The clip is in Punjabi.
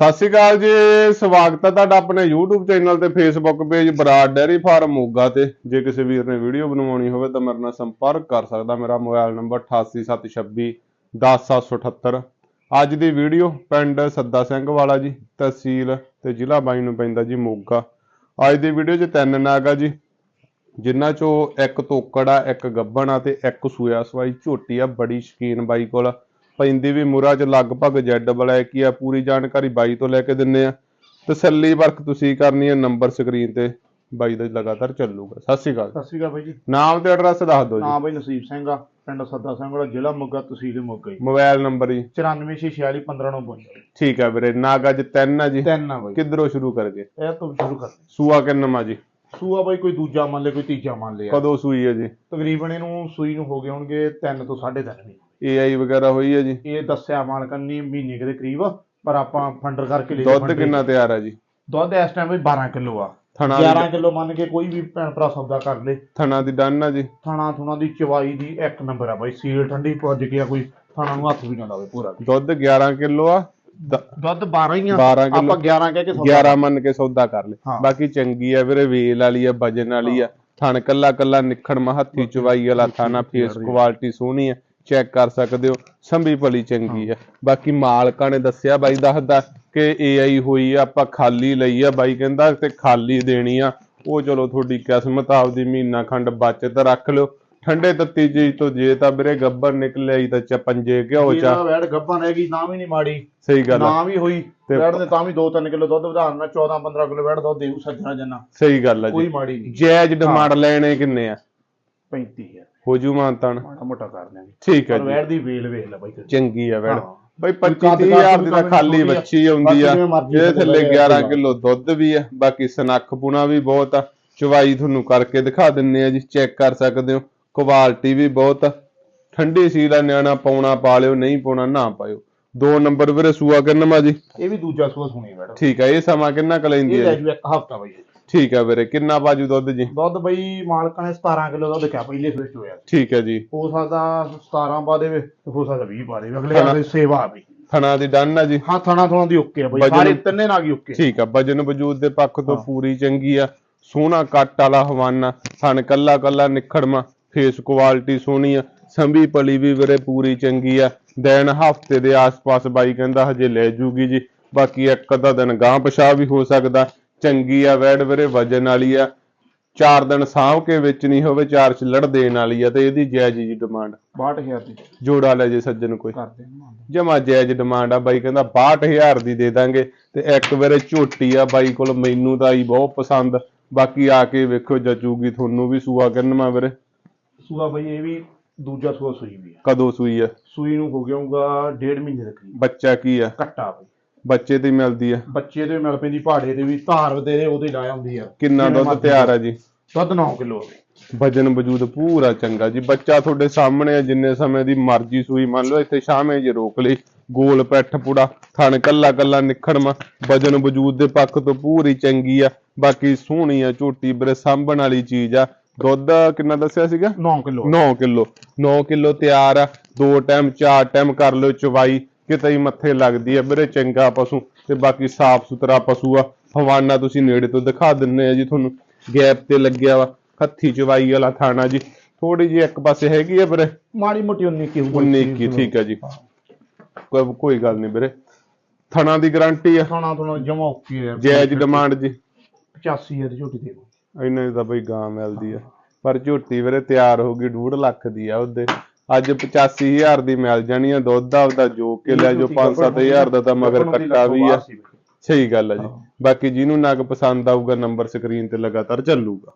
ਸਤਿ ਸ਼੍ਰੀ ਅਕਾਲ ਜੀ, ਸਵਾਗਤ ਹੈ ਤੁਹਾਡਾ ਆਪਣੇ YouTube ਚੈਨਲ ਤੇ Facebook page Brar dairy farm Moga ਤੇ। ਜੇ ਕਿਸੇ ਵੀਰ ਨੇ ਵੀਡੀਓ ਬਣਵਾਉਣੀ ਹੋਵੇ ਤਾਂ ਮੇਰੇ ਨਾਲ ਸੰਪਰਕ ਕਰ ਸਕਦਾ, ਮੇਰਾ ਮੋਬਾਈਲ ਨੰਬਰ 8876 10778 ਅੱਜ ਦੀ ਵੀਡੀਓ ਪਿੰਡ ਸੱਦਾ ਸਿੰਘ ਵਾਲਾ ਜੀ, ਤਹਿਸੀਲ ਤੇ ਜ਼ਿਲ੍ਹਾ ਬਾਈ ਨੂੰ ਪੈਂਦਾ ਜੀ ਮੋਗਾ। ਅੱਜ ਦੀ ਵੀਡੀਓ 'ਚ ਤਿੰਨ ਨਾਗ ਆ ਜੀ, ਜਿਨ੍ਹਾਂ ਚੋਂ ਇੱਕ ਤੋਕੜ ਆ ਇੱਕ ਗੱਬਣ ਆ ਤੇ ਇੱਕ ਸੂਇਆ ਸਵਾਈ ਝੋਟੀ ਆ, ਬੜੀ ਸ਼ਕੀਨ ਬਾਈ ਕੋਲ। ਪੈਂਦੀ ਵੀ ਮੁਰਾ ਚ ਲਗਭਗ ਜੈਡ ਬਲੈਕ ਹੀ ਆ ਪੂਰੀ ਜਾਣਕਾਰੀ ਬਾਈ ਤੋਂ ਲੈ ਕੇ ਦਿੰਨੇ ਆ। ਤਸੱਲੀ ਵਰਕ ਤੁਸੀਂ ਕਰਨੀ ਹੈ ਨੰਬਰ ਸਕਰੀਨ ਤੇ ਬਾਈ ਦਾ ਲਗਾਤਾਰ ਚੱਲੂਗਾ। ਸਤਿ ਸ਼੍ਰੀ ਅਕਾਲ। ਸਤਿ ਸ਼੍ਰੀ ਅਕਾਲ ਬਾਈ ਜੀ। ਨਾਮ ਤੇ ਐਡਰੈਸ ਦੱਸ ਦਿਓ ਜੀ। ਨਾਮ ਬਾਈ ਨਸੀਬ ਸਿੰਘ ਆ ਪਿੰਡ ਸੱਦਾ ਸਿੰਘ ਵਾਲਾ ਜ਼ਿਲ੍ਹਾ ਮੋਗਾ ਤਹਿਸੀਲ ਮੋਗਾ ਜੀ। ਮੋਬਾਈਲ ਨੰਬਰ ਜੀ। 944615 ਠੀਕ ਹੈ ਵੀਰੇ ਨਾਗ ਅੱਜ ਤਿੰਨ ਆ ਜੀ। ਤਿੰਨ ਆ ਬਾਈ। ਕਿੱਧਰੋਂ ਸ਼ੁਰੂ ਕਰਗੇ ਇਹ ਤੋਂ ਸ਼ੁਰੂ ਕਰਦੇ। ਸੂਆ ਕਿੰਨਵਾਂ ਜੀ? ਸੂਆ ਬਾਈ ਕੋਈ ਦੂਜਾ ਮੰਨ ਲੈ ਕੋਈ ਤੀਜਾ ਮੰਨ ਲਿਆ। ਕਦੋਂ ਸੂਈ ਹੈ ਜੀ? ਤਕਰੀਬਨ ਇਹਨੂੰ ਸੂਈ ਨੂੰ ਹੋ ਗਏ ਹੋਣਗੇ 3 ਤੋਂ 3.5 ਮਹੀਨੇ। ਏਆਈ ਵਗੈਰਾ ਹੋਈ ਹੈ ਜੀ? ਇਹ ਦੱਸਿਆ ਮਾਲਕਨ ਨੇ ਮਹੀਨੇ ਕੁ ਦੇ ਕਰੀਬ ਪਰ ਆਪਾਂ ਫੰਡਰ ਕਰਕੇ ਲੈ ਦੁੱਧ ਕਿੰਨਾ ਤਿਆਰ ਹੈ ਜੀ? ਦੁੱਧ ਇਸ ਟਾਈਮ ਬਈ 12 ਕਿਲੋ ਆ। ਥਣਾ 11 ਕਿਲੋ ਮੰਨ ਕੇ ਕੋਈ ਵੀ ਭੈਣ ਭਰਾ ਸੌਦਾ ਕਰ ਲੇ। ਥਣਾ ਦੀ ਡਨ ਆ ਜੀ? ਥਾਣਾ ਥੁਣਾ ਦੀ ਚਵਾਈ ਦੀ ਇੱਕ ਨੰਬਰ ਆ ਬਾਈ। ਸੀਲ ਠੰਡੀ ਪੁੱਜ ਗਿਆ ਕੋਈ ਥਾਣਾ ਨੂੰ ਹੱਥ ਵੀ ਨਾ ਲਾਵੇ ਪੂਰਾ। ਦੁੱਧ 11 ਕਿਲੋ ਆ ਦ- ਦੁੱਧ 12 ਹੀ ਆ। 12 ਕਿਲੋ। ਆਪਾਂ 11 ਕਹਿ ਕੇ ਸੌਦਾ 11 ਮੰਨ ਕੇ ਸੌਦਾ ਕਰ ਲੈ। ਹਾਂ। ਬਾਕੀ ਚੰਗੀ ਆ ਵੀਰੇ ਵੇਲ ਵਾਲੀ ਆ ਵਜਨ ਵਾਲੀ ਆ। ਥਣ ਕੱਲਾ ਕੱਲਾ ਨਿਖੜ ਹੱਥੀ ਚਵਾਈ ਵਾਲਾ ਥਾਣਾ ਫੇਸ ਕੁਆਲਿਟੀ ਸੋਹਣੀ ਆ। ਚੈੱਕ ਕਰ ਸਕਦੇ ਹੋ। ਸੰਭੀ ਭਲੀ ਚੰਗੀ ਆ ਬਾਕੀ ਮਾਲਕਾਂ ਨੇ ਦੱਸਿਆ ਬਾਈ ਦੱਸਦਾ ਕਿ ਏਆਈ ਹੋਈ ਆ ਆਪਾਂ ਖਾਲੀ ਲਈ ਆ। ਬਾਈ ਕਹਿੰਦਾ ਤੇ ਖਾਲੀ ਦੇਣੀ ਆ। ਉਹ ਚਲੋ ਤੁਹਾਡੀ ਕਿਸਮਤ ਆਪਦੀ ਮਹੀਨਾ ਖੰਡ ਬਚਤ ਰੱਖ ਲਿਓ। ਠੰਡੇ ਤੱਤੀ ਚੀਜ਼ ਤੋਂ ਜੇ ਤਾਂ ਵੀਰੇ ਗੱਬਰ ਨਿਕਲਿਆ ਹੀ ਤਾਂ ਚਪੰਜੇ ਘਿਓ ਚਾ। ਵੈੜ ਗੱਭਾ ਰਹੇਗੀ ਨਾ ਵੀ ਨਹੀਂ ਮਾੜੀ। ਸਹੀ ਗੱਲ ਨਾ ਵੀ ਹੋਈ। ਤੇ- ਵੈੜ ਨੇ ਤਾਂ ਵੀ 2-3 ਕਿਲੋ ਦੁੱਧ ਵਧਾਉਣ ਨਾਲ 14-15 ਕਿਲੋ ਵੈੜ ਦੁੱਧ ਦੇਊ ਸੱਜਣਾ ਜੰਨਾ ਸਹੀ ਗੱਲ ਕੋਈ ਜੀ। ਮਾੜੀ ਨਹੀਂ। ਜਾਇਜ਼ ਡਿਮਾਂਡ ਲੈਣੇ ਕਿੰਨੇ ਆ? 35 ਹੈ ਹੋ ਜੂ ਮਾਨਤਾਨ ਮਾੜਾ ਮੋਟਾ ਕਰ ਦਿਆਂਗੇ। ਠੀਕ ਹੈ ਪਰ ਜੀ। ਵੈੜ ਦੀ ਵੇਲ ਵੇਖ ਲੈ ਬਾਈ। ਚੰਗੀ ਆ ਵੈੜ। ਬਈ ਕੋਈ 25 ਕੱਦ 30000 ਦੀ ਤਾਂ ਖਾਲੀ ਬੱਚੀ ਆਉਂਦੀ ਆ। ਇਹਦੇ ਥੱਲੇ ਥੱਲੇ 11 ਲੈ ਕਿਲੋ ਦੁੱਧ ਵੀ ਆ। ਬਾਕੀ ਸਨੱਖ ਪੁਣਾ ਵੀ ਬਹੁਤ ਆ। ਚਵਾਈ ਤੁਹਾਨੂੰ ਕਰਕੇ ਦਿਖਾ ਦਿੰਨੇ ਆ ਜੀ। ਚੈੱਕ ਕਰ ਸਕਦੇ ਹੋ। ਕੁਆਲਿਟੀ ਵੀ ਬਹੁਤ ਆ। ਠੰਡੀ ਸੀਲ ਆ। ਨਿਆਣਾ ਪਾਉਣਾ ਪਾ ਲਿਓ ਨਹੀਂ ਪਾਉਣਾ ਨਾ ਪਾਇਓ। ਦੋ ਨੰਬਰ ਵੀਰੇ ਸੂਆ ਕਿੰਨਵਾ ਜੀ? ਇਹ ਵੀ ਦੂਜਾ ਸੂਆ ਸੁਣੀ ਵੈੜ। ਠੀਕ ਆ। ਇਹ ਸਮਾਂ ਕਿੰਨਾ ਕੁ ਲੈਂਦੀ ਇਹ ਹੈ ਲੈ ਜੀ? ਜੂ ਇੱਕ ਹਫਤਾ ਬਾਈ। ਠੀਕ ਆ ਵੀਰੇ ਕਿੰਨਾ ਬਾਜੂ ਦੁੱਧ ਜੀ? ਦੁੱਧ ਬਈ ਮਾਲਕਾਂ ਨੇ 17 ਕਿਲੋ ਦੁੱਧ ਕਿਹਾ ਪਹਿਲੇ ਸਵਿਚ ਹੋਇਆ। ਠੀਕ ਹੈ ਜੀ। ਹੋ ਸਕਦਾ 17 ਪਾ ਦੇਵੇ ਤੇ ਹੋ ਸਕਦਾ 20 ਪਾ ਦੇਵੇ ਅਗਲੇ ਆਲੇ ਸੇਵਾ ਆ ਬਈ। ਥਣਾ ਦੀ ਡਨ ਆ ਜੀ। ਹਾਂ ਥਣਾ ਥਣਾ ਦੀ ਓਕੇ ਆ ਬਈ ਸਾਰੇ ਤਿੰਨੇ ਨਾਲ ਹੀ ਓਕੇ ਠੀਕ ਆ ਵਜਨ ਵਜੂਦ ਦੇ ਪੱਖ ਤੋਂ ਹਾਂ। ਪੂਰੀ ਚੰਗੀ ਆ ਸੋਹਣਾ ਕੱਟ ਵਾਲਾ ਹਵਾਨਾ ਥਣ ਕੱਲਾ ਕੱਲਾ ਨਿਖੜਮਾ ਫੇਸ ਕੁਆਲਿਟੀ ਸੋਹਣੀ ਆ ਸੰਭੀ ਪਲੀ ਵੀ ਵੀਰੇ ਪੂਰੀ ਚੰਗੀ ਆ ਦਿਨ ਹਫ਼ਤੇ ਦੇ ਆਸ-ਪਾਸ ਬਾਈ ਕਹਿੰਦਾ ਹਜੇ ਲੈ ਜੂਗੀ ਜੀ ਬਾਕੀ ਇੱਕ ਅੱਧਾ ਦਿਨ ਗਾਂ ਪਛਾ ਵੀ ਹੋ ਸਕਦਾ ਚੰਗੀ ਆ ਵੈੜ ਵੀਰੇ ਵਜਨ ਵਾਲੀ ਆ। ਚਾਰ ਦਿਨ ਸਾਂਭ ਕੇ ਵੇਚਣੀ ਹੋਵੇ ਚਾਰ ਚ ਲੜ ਦੇਣ ਵਾਲੀ ਆ ਤੇ ਇਹਦੀ ਜਾਇਜ਼ ਜੀ ਡਿਮਾਂਡ। 62000 ਦੀ। ਜੋੜਾ ਲੈ ਜੇ ਸੱਜਣ ਕੋਈ। ਕਰਦੇ ਹਾਂ ਜਮਾ ਜਾਇਜ਼ ਡਿਮਾਂਡ ਆ ਬਾਈ ਕਹਿੰਦਾ 62000 ਦੀ ਦੇ ਦਾਂਗੇ ਤੇ ਇੱਕ ਵੇਰੇ ਝੋਟੀ ਆ ਬਾਈ ਕੋਲ ਮੈਨੂੰ ਤਾਂ ਆਈ ਬਹੁਤ ਪਸੰਦ। ਬਾਕੀ ਆ ਕੇ ਵੇਖੋ ਜਚੂਗੀ ਤੁਹਾਨੂੰ ਵੀ ਸੂਆ ਕਰਨਮਾ ਵੀਰੇ। ਸੂਆ ਬਈ ਇਹ ਵੀ ਦੂਜਾ ਸੂਆ ਸੂਈ ਵੀ ਆ। ਕਦੋਂ ਸੂਈ ਆ? ਸੂਈ ਨੂੰ ਹੋ ਗਿਆ ਹੋਊਗਾ ਡੇਢ ਮਹੀਨੇ ਦੇ। ਕਰੀਬ ਬੱਚਾ ਕੀ ਆ? ਕੱਟਾ ਬਈ। ਬੱਚੇ ਤੇ ਹੀ ਮਿਲਦੀ ਆ। ਬੱਚੇ ਦੇ ਮਿਲ ਪੈਂਦੀ ਪਹਾੜੇ ਦੇ ਵੀ ਧਾਰ ਦੇ ਉਹਦੇ ਲਾਇਆ ਹੁੰਦੀ ਆ। ਕਿੰਨਾ ਜਿਵੇਂ ਦੁੱਧ ਮਰਜ਼ੀ ਤਿਆਰ ਆ ਜੀ? ਦੁੱਧ 9 ਕਿਲੋ ਵਜਨ ਵਜੂਦ ਪੂਰਾ ਚੰਗਾ ਜੀ। ਬੱਚਾ ਤੁਹਾਡੇ ਸਾਹਮਣੇ ਆ ਜਿੰਨੇ ਸਮੇਂ ਦੀ ਮਰਜ਼ੀ ਸੂਈ ਮੰਨ ਲਓ ਇੱਥੇ ਸ਼ਾਮੇ ਜੇ ਰੋਕ ਲਈ। ਗੋਲ ਪੈਠ ਪੁੜਾ ਥਣ ਕੱਲਾ ਕੱਲਾ ਨਿਖੜਮਾ ਵਜਨ ਵਜੂਦ ਦੇ ਪੱਖ ਤੋਂ ਪੂਰੀ ਚੰਗੀ ਆ। ਬਾਕੀ ਸੋਹਣੀ ਆ ਝੋਟੀ ਬਰੇ ਸਾਂਭਣ ਵਾਲੀ ਚੀਜ਼ ਆ। ਦੁੱਧ ਕਿੰਨਾ ਦੱਸਿਆ ਸੀਗਾ? 9 ਕਿਲੋ 9 ਕਿਲੋ। 9 ਕਿਲੋ ਤਿਆਰ ਆ। ਦੋ ਟਾਈਮ ਚਾਰ ਟਾਈਮ ਕਰ ਲਿਓ ਚਵਾਈ। ਕਿਤੇ ਹੀ ਮੱਥੇ ਲੱਗਦੀ ਆ ਵੀਰੇ ਚੰਗਾ ਪਸ਼ੂ ਤੇ ਬਾਕੀ ਸਾਫ਼ ਸੁਥਰਾ ਪਸ਼ੂ ਆ। ਹਵਾਨਾ ਤੁਸੀਂ ਨੇੜੇ ਤੋਂ ਦਿਖਾ ਦਿੰਨੇ ਆ ਜੀ ਤੁਹਾਨੂੰ। ਗੈਪ ਤੇ ਲੱਗਿਆ ਵਾ ਹੱਥੀ ਚਵਾਈ ਵਾਲਾ ਥਾਣਾ ਜੀ। ਥੋੜੀ ਜਿਹੀ ਇੱਕ ਪਾਸੇ ਹੈਗੀ ਆ ਵੀਰੇ। ਮਾੜੀ ਮੋਟੀ 19 ਕੀ ਹੋਊਗਾ 19 ਕੀ ਠੀਕ ਆ ਜੀ। ਕੋਈ ਕੋਈ ਗੱਲ ਨਹੀਂ ਵੀਰੇ। ਥਣਾ ਦੀ ਗਾਰੰਟੀ ਆ। ਖਾਣਾ ਤੁਹਾਨੂੰ ਜਮਾ ਓਕੇ ਆ। ਜਾਇਜ਼ ਡਿਮਾਂਡ ਜੀ। 85000 ਦੀ ਝੋਟੀ ਦੇ ਦਿਓ। ਇੰਨੇ ਦੀ ਤਾਂ ਬਈ ਗਾਂ ਮਿਲਦੀ ਆ। ਪਰ ਝੋਟੀ ਵੀਰੇ ਤਿਆਰ ਹੋ ਗਈ 2.5 ਲੱਖ ਦੀ ਆ ਉਹਦੇ। ਅੱਜ 85000 ਦੀ ਮਿਲ ਜਾਣੀ ਆ ਦੁੱਧ ਆਪਦਾ ਜੋ ਕੇ ਲੈ ਜੋ 5-7000 ਦਾ ਤਾਂ ਮਗਰ ਕੱਟਾ ਵੀ ਆ। ਸਹੀ ਗੱਲ ਆ ਜੀ। ਬਾਕੀ ਜਿਹਨੂੰ ਨਗ ਪਸੰਦ ਆਊਗਾ ਨੰਬਰ ਸਕਰੀਨ ਤੇ ਲਗਾਤਾਰ ਚੱਲੂਗਾ।